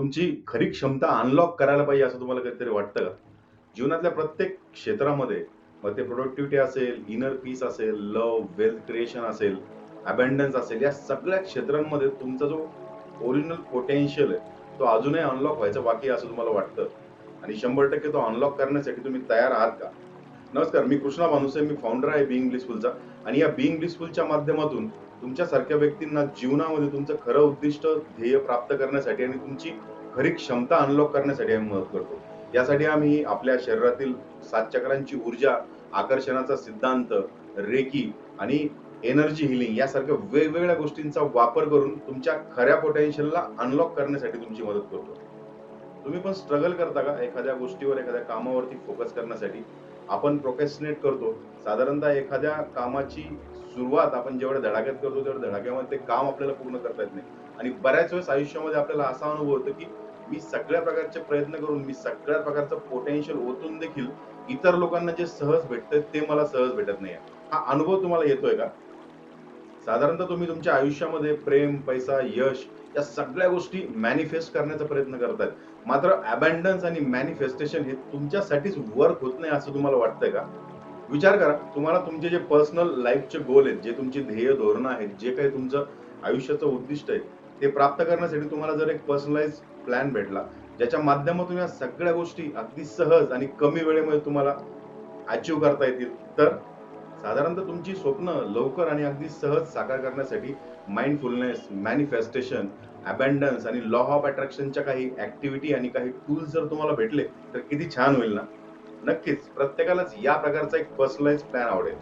तुमची खरी क्षमता अनलॉक करायला पाहिजे असं तुम्हाला कधीतरी वाटतं का? जीवनातल्या प्रत्येक क्षेत्रामध्ये मग ते प्रोडक्टिव्हिटी असेल इनर पीस असेल लव वेल्थ क्रिएशन असेल अबँडन्स असेल या सगळ्या क्षेत्रांमध्ये तुमचा जो ओरिजिनल पोटेन्शियल आहे तो अजूनही अनलॉक व्हायचा बाकी असं तुम्हाला वाटतं? आणि शंभर टक्के तो अनलॉक करण्यासाठी तुम्ही तयार आहात का? नमस्कार मी कृष्णा भानुसे मी फाउंडर आहे बिईंग ब्लिसफुलचा आणि या बिईंग ब्लिसफुलच्या माध्यमातून तुमच्यासारख्या व्यक्तींना जीवनामध्ये तुमचं खरं उद्दिष्ट ध्येय प्राप्त करण्यासाठी आणि तुमची खरी क्षमता अनलॉक करण्यासाठी आम्ही मदत करतो. यासाठी आम्ही आपल्या शरीरातील सात चक्रांची ऊर्जा आकर्षणाचा सिद्धांत रेकी आणि एनर्जी हिलिंग यासारख्या वेगवेगळ्या गोष्टींचा वापर करून तुमच्या खऱ्या पोटेन्शियलला अनलॉक करण्यासाठी तुमची मदत करतो. तुम्ही पण स्ट्रगल करता का एखाद्या गोष्टीवर एखाद्या कामावरती फोकस करण्यासाठी? आपण प्रोकेस्टिनेट करतो. साधारणतः एखाद्या कामाची सुरुवात आपण जेवढ्या धडाक्यात करतो तेवढ्या धडाक्यामध्ये ते काम आपल्याला पूर्ण करता येत नाही. आणि बऱ्याच वेळेस आयुष्यामध्ये आपल्याला असा अनुभव होतो की मी सगळ्या प्रकारचे प्रयत्न करून मी सगळ्या प्रकारचं पोटेन्शियल ओतून देखील इतर लोकांना जे सहज भेटतं ते मला सहज भेटत नाही हा अनुभव तुम्हाला येतोय का? साधारणतः तुम्ही तुमच्या आयुष्यामध्ये प्रेम पैसा यश या सगळ्या गोष्टी मॅनिफेस्ट करण्याचा प्रयत्न करतात मात्र अबँडन्स आणि मॅनिफेस्टेशन हे तुमच्यासाठीच वर्क होत नाही असं तुम्हाला वाटतंय का? विचार करा तुम्हाला तुमचे जे पर्सनल लाईफचे गोल आहेत जे तुमची ध्येय धोरणं आहेत जे काही तुमचं आयुष्याचं उद्दिष्ट आहे ते प्राप्त करण्यासाठी तुम्हाला जर एक पर्सनलाइज प्लॅन भेटला ज्याच्या माध्यमातून या सगळ्या गोष्टी अगदी सहज आणि कमी वेळेमध्ये तुम्हाला अचीव करता येतील तर साधारणतः तुमची स्वप्न लवकर आणि अगदी सहज साकार करण्यासाठी माइंडफुलनेस मॅनिफेस्टेशन अबँडन्स आणि लॉ ऑफ अट्रॅक्शनच्या काही ऍक्टिव्हिटी आणि काही टूल्स जर तुम्हाला भेटले तर किती छान होईल ना? नक्कीच. प्रत्येकालाच या प्रकारचा एक पर्सनलाइज प्लॅन आवडेल.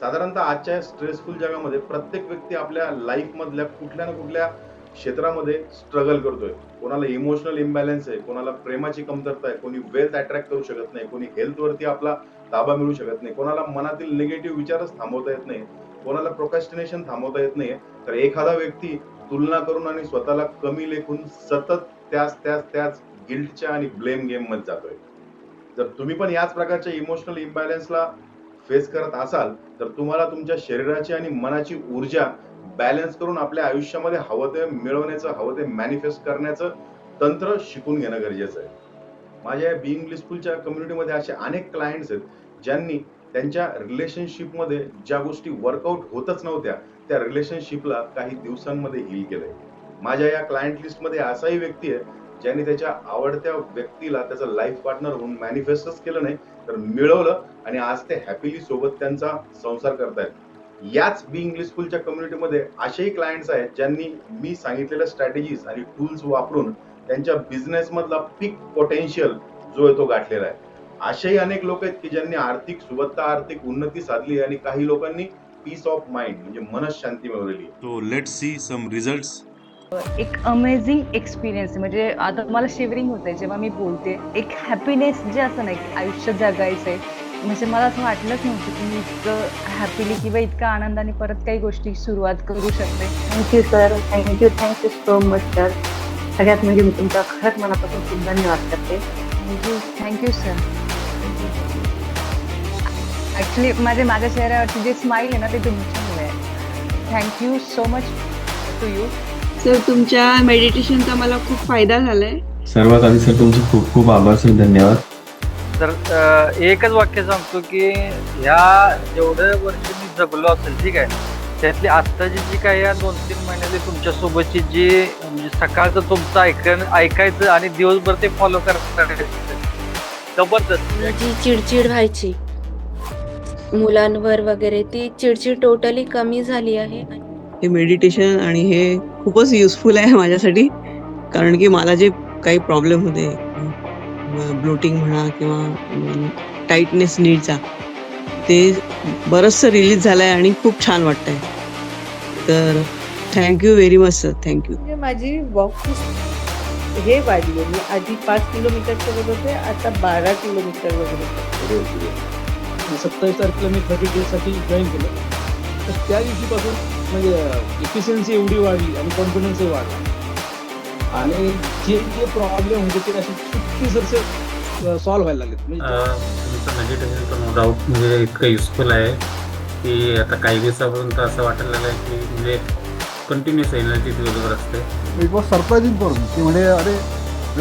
साधारणतः आजच्या स्ट्रेसफुल जगामध्ये प्रत्येक व्यक्ती आपल्या लाईफ मधल्या कुठल्या ना कुठल्या क्षेत्रामध्ये स्ट्रगल करतोय. कोणाला इमोशनल इम्बॅलन्स आहे कोणाला प्रेमाची कमतरता आहे कोणी वेल्थ अट्रॅक्ट करू शकत नाही कोणी हेल्थ वरती आपला ताबा मिळू शकत नाही कोणाला मनातील निगेटिव्ह विचारच थांबवता येत नाही कोणाला प्रोकॅस्टिनेशन थांबवता येत नाही. तर एखादा व्यक्ती तुलना करून आणि स्वतःला कमी लेखून सतत त्याच त्याच त्याच गिल्टच्या आणि ब्लेम गेममध्ये जातोय. जर तुम्ही पण याच प्रकारच्या इमोशनल इम्बॅलन्सला फेस करत असाल तर तुम्हाला तुमच्या शरीराची आणि मनाची ऊर्जा बॅलन्स करून आपल्या आयुष्यामध्ये हवं ते मिळवण्याचं हवं ते मॅनिफेस्ट करण्याचं तंत्र शिकून घेणं गरजेचं आहे. माझ्या या बिईंग ब्लिसफुलच्या कम्युनिटीमध्ये असे अनेक क्लायंट्स आहेत ज्यांनी त्यांच्या रिलेशनशिपमध्ये ज्या गोष्टी वर्कआउट होतच नव्हत्या त्या रिलेशनशिपला काही दिवसांमध्ये हिल केलंय. माझ्या या क्लायंट लिस्टमध्ये असाही व्यक्ती आहे ज्यांनी त्याच्या आवडत्या व्यक्तीला त्याचा लाईफ पार्टनर म्हणून मॅनिफेस्टच केलं नाही तर मिळवलं आणि आज ते हॅपीली सोबत त्यांचा संसार करतायत. याच बी इंग्लिश स्कूलच्या कम्युनिटीमध्ये असेही क्लायंट्स आहेत ज्यांनी मी सांगितलेल्या स्ट्रॅटेजीज आणि टूल्स वापरून त्यांच्या बिझनेस मधला पीक पोटेन्शियल जो आहे तो गाठलेला आहे. असेही अनेक लोक आहेत की ज्यांनी आर्थिक सुबत्ता आर्थिक उन्नती साधली आणि काही लोकांनी पीस ऑफ माइंड म्हणजे मनशांती मिळवलेली आहे. So let's see. एक अमेझिंग एक्सपिरियन्स म्हणजे आता मला शिवरिंग होते जेव्हा मी बोलते एक हॅपीनेस जे असं नाही आयुष्य जगायचं आहे म्हणजे मला असं वाटलंच नव्हतं की मी इतकं हॅपीली किंवा इतकं आनंदाने परत काही गोष्टी सुरुवात करू शकते. Thank you sir thank you thank you so much sir सगळ्यात म्हणजे मी तुमचा खरंच मनापासून खूप धन्यवाद करते. थँक्यू थँक्यू सर ॲक्च्युली माझे माझ्या चेहऱ्यावरची जे स्माईल आहे ना ते तुमच्यामुळे आहे. Thank you so much to you sir तुमच्या मेडिटेशनचा मला खूप फायदा झालाय. सर्वात आधी सर तुमचे खूप खूप आभार सर धन्यवाद. तर अ, एकच वाक्य सांगतो की ह्या जेवढं वर्ष मी जगलो असेल ठीक आहे त्यातली आत्ताची जी काही या दोन तीन महिन्यातली तुमच्यासोबतची जी म्हणजे सकाळचं तुमचं ऐक ऐकायचं आणि दिवसभर ते फॉलो करायचं जबरदस्त. जी चिडचिड व्हायची. मुलांवर वगैरे ती चिडचिड टोटली कमी झाली आहे हे मेडिटेशन आणि हे खूपच युजफुल आहे माझ्यासाठी. कारण की मला जे काही प्रॉब्लेम होते ब्लोटिंग म्हणा किंवा टाईटनेस नीडचा ते बरंचसं रिलीज झालं आहे आणि खूप छान वाटतंय. तर thank you very much sir thank you म्हणजे माझी वॉकची हे वाढली. मी आधी पाच किलोमीटर करत होते आता बारा किलोमीटर वगैरे सत्तावीस तारखेला मी थर्टी डेजसाठी जॉईन केलं. तर त्या दिवशीपासून म्हणजे इफिशियन्सी एवढी वाढली आणि कॉन्फिडन्सही वाढला. आणि जे जे प्रॉब्लेम होते ते असे चुटकी सरसे सॉल्व्ह व्हायला लागलेत. म्हणजे तुमचं मेडिटेशन तर नो डाऊट म्हणजे इतकं युजफुल आहे की आता काही दिवसापर्यंत असं वाटायला लागलं आहे की म्हणजे कंटिन्युअस एनर्जी तुझ्याबरोबर असते. It was surprising for me की म्हणजे अरे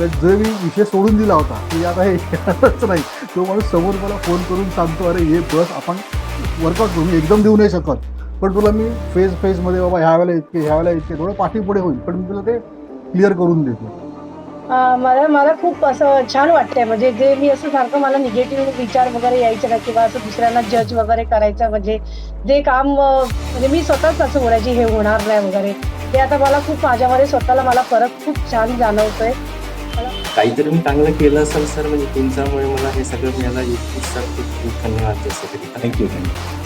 जो मी विषय सोडून दिला होता की आता हे येणारच नाही. तो माणूस समोर मला फोन करून सांगतो अरे हे बस आपण वर्कआउट करू मी एकदम देऊ नाही शकत. पण तुला मी फेज फेजमध्ये बाबा ह्या वेळेला इतके ह्या वेळेला इतके थोडं पाठी पुढे होईल पण मी तुला ते क्लिअर करून देतो. अं, मला मला खूप असं छान वाटतंय म्हणजे जे मी असं सारखं मला निगेटिव्ह विचार वगैरे यायचे ना किंवा असं दुसऱ्यांना जज वगैरे करायचं म्हणजे जे काम म्हणजे मी स्वतःच असं बोलायची हे होणार नाही वगैरे ते आता मला खूप माझ्यामध्ये स्वतःला मला फरक खूप छान जाणवतोय. काहीतरी मी चांगलं केलं असेल सर म्हणजे तुमच्यामुळे मला हे सगळं मिळालं. खूप खूप धन्यवाद थँक्यू थँक्यू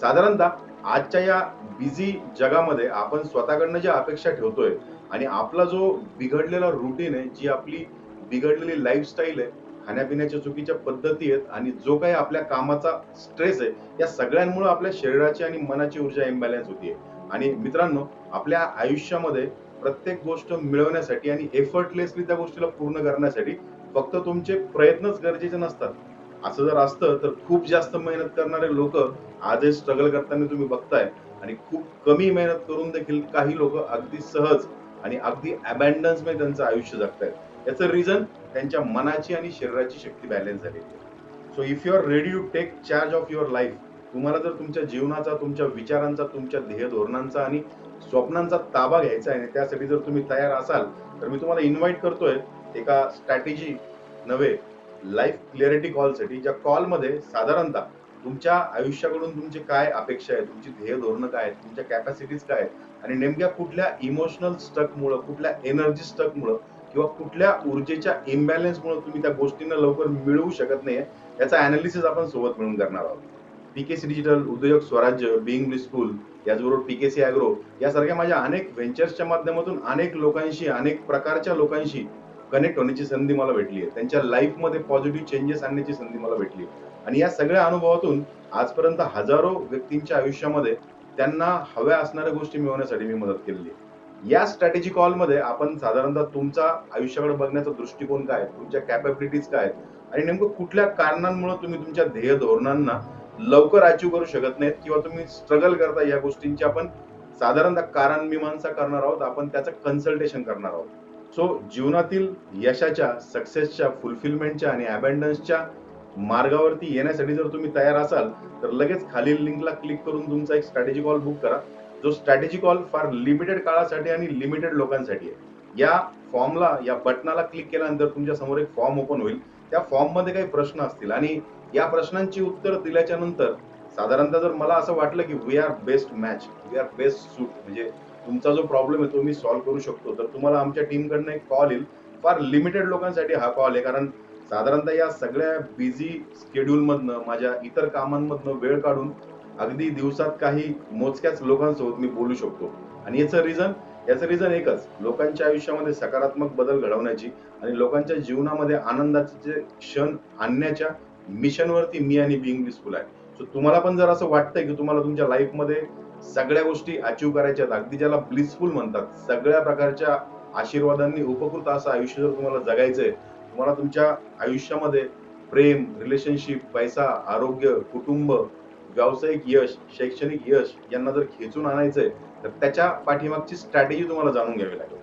साधारणतः आजच्या या बिझी जगामध्ये आपण स्वतःकडनं ज्या अपेक्षा ठेवतोय आणि आपला जो बिघडलेला रुटीन आहे जी आपली बिघडलेली लाईफस्टाईल आहे खाण्यापिण्याच्या चुकीच्या पद्धती आहेत आणि जो काही आपल्या कामाचा स्ट्रेस आहे या सगळ्यांमुळे आपल्या शरीराची आणि मनाची ऊर्जा इम्बॅलन्स होतीये आणि मित्रांनो आपल्या आयुष्यामध्ये प्रत्येक गोष्ट मिळवण्यासाठी आणि एफर्टलेसली त्या गोष्टीला पूर्ण करण्यासाठी फक्त तुमचे प्रयत्नच गरजेचे नसतात. असं जर असतं तर खूप जास्त मेहनत करणारे लोक आजही स्ट्रगल करताना तुम्ही बघताय. आणि खूप कमी मेहनत करून देखील काही लोक अगदी सहज आणि अगदी अबँडन्समध्ये त्यांचं आयुष्य जगतायत. याचं रिझन त्यांच्या मनाची आणि शरीराची शक्ती बॅलन्स झालेली आहे. So if you are ready to take charge of your life तुम्हाला जर तुमच्या जीवनाचा तुमच्या विचारांचा तुमच्या ध्येय धोरणांचा आणि स्वप्नांचा ताबा घ्यायचा आहे आणि त्यासाठी जर तुम्ही तयार असाल तर मी तुम्हाला इन्व्हाइट करतोय एका स्ट्रॅटेजी नव्हे लाईफ क्लिअरिटी कॉलसाठी ज्या कॉलमध्ये साधारणतः तुमच्या आयुष्याकडून तुमची काय अपेक्षा आहे तुमची ध्येय धोरणं काय आहेत तुमच्या कॅपॅसिटीज काय आहेत आणि नेमक्या कुठल्या इमोशनल स्टकमुळं कुठल्या एनर्जी स्टकमुळं किंवा कुठल्या ऊर्जेच्या इम्बॅलन्समुळे तुम्ही त्या गोष्टींना लवकर मिळवू शकत नाही याचा अनालिसिस आपण सोबत मिळून करणार आहोत. पीकेसी डिजिटल उद्योजक स्वराज्य बिंग ब्लिसफुल याचबरोबर पीकेसी अॅग्रो यासारख्या माझ्या अनेक व्हेंचर्सच्या माध्यमातून अनेक लोकांशी अनेक प्रकारच्या लोकांशी कनेक्ट होण्याची संधी मला भेटली आहे त्यांच्या लाईफमध्ये पॉझिटिव्ह चेंजेस आणण्याची संधी मला भेटली आहे आणि या सगळ्या अनुभवातून आजपर्यंत हजारो व्यक्तींच्या आयुष्यामध्ये त्यांना हव्या असणाऱ्या गोष्टी मिळवण्यासाठी मी मदत केलेली आहे या स्ट्रॅटेजी कॉलमध्ये आपण साधारणतः तुमचा आयुष्याकडे बघण्याचा दृष्टिकोन काय तुमच्या कॅपॅबिलिटीज काय आहेत? आणि नेमकं कुठल्या कारणांमुळे तुम्ही तुमच्या ध्येय धोरणांना लवकर अचीव करू शकत नाहीत किंवा तुम्ही स्ट्रगल करता या गोष्टींची आपण साधारणतः कारण मीमांसा करणार आहोत आपण त्याचं कन्सल्टेशन करणार आहोत. सो जीवनातील यशाच्या सक्सेसच्या फुलफिलमेंटच्या आणि अबँडन्सच्या मार्गावरती येण्यासाठी जर तुम्ही तयार असाल तर लगेच खालील लिंकला क्लिक करून तुमचा एक स्ट्रॅटेजी कॉल बुक करा. जो स्ट्रॅटेजी कॉल फार लिमिटेड काळासाठी आणि लिमिटेड लोकांसाठी आहे. या फॉर्मला या बटनाला क्लिक केल्यानंतर तुमच्यासमोर एक फॉर्म ओपन होईल. त्या फॉर्ममध्ये काही प्रश्न असतील आणि या प्रश्नांची उत्तर दिल्याच्या नंतर साधारणतः जर मला असं वाटलं की we are best match we are best suit म्हणजे तुमचा जो प्रॉब्लेम आहे तो मी सॉल्व्ह करू शकतो. तर तुम्हाला आमच्या टीमकडनं एक कॉल येईल. फार लिमिटेड लोकांसाठी हा कॉल आहे. कारण साधारणतः या सगळ्या बिझी स्केड्यूल मधनं माझ्या इतर कामांमधनं वेळ काढून अगदी दिवसात काही मोजक्याच लोकांसोबत मी बोलू शकतो. आणि याचं रिझन याचं रिझन एकच. लोकांच्या आयुष्यामध्ये सकारात्मक बदल घडवण्याची आणि लोकांच्या जीवनामध्ये आनंदाचे जे क्षण आणण्याच्या मिशनवरती मी आणि बिंग बिस्कुल आहे. सो तुम्हाला पण जर असं वाटतंय की तुम्हाला तुमच्या लाईफमध्ये सगळ्या गोष्टी अचीव करायच्या आहेत. अगदी ज्याला ब्लिसफुल म्हणतात. सगळ्या प्रकारच्या आशीर्वादांनी उपकृत असं आयुष्य जर तुम्हाला जगायचंय तुम्हाला तुमच्या आयुष्यामध्ये प्रेम रिलेशनशिप पैसा आरोग्य कुटुंब व्यावसायिक यश शैक्षणिक यश यांना जर खेचून आणायचंय तर त्याच्या पाठीमागची स्ट्रॅटेजी तुम्हाला जाणून घ्यावी लागेल.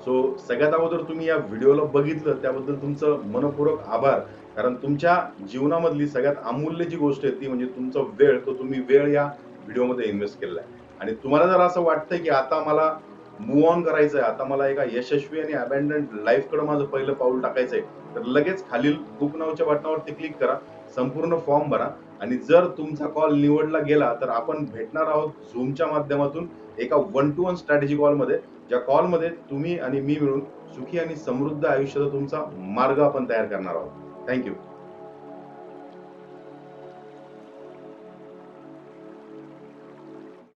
सो सगळ्यात अगोदर तुम्ही या व्हिडिओला बघितलं त्याबद्दल तुमचं मनपूर्वक आभार. कारण तुमच्या जीवनामधली सगळ्यात अमूल्य जी गोष्ट आहे ती म्हणजे तुमचा वेळ. तो तुम्ही वेळ या व्हिडिओमध्ये इन्व्हेस्ट केलेला आहे. आणि तुम्हाला जर असं वाटतंय की आता मला मूव ऑन करायचं आहे आता मला एका यशस्वी आणि अबँडंट लाईफकडे माझं पहिलं पाऊल टाकायचं आहे तर लगेच खालील बुक नावच्या बटनावरती क्लिक करा संपूर्ण फॉर्म भरा. आणि जर तुमचा कॉल निवडला गेला तर आपण भेटणार आहोत झूमच्या माध्यमातून एका वन टू वन स्ट्रॅटेजी कॉलमध्ये ज्या कॉलमध्ये तुम्ही आणि मी मिळून सुखी आणि समृद्ध आयुष्याचा तुमचा मार्ग आपण तयार करणार आहोत. थँक्यू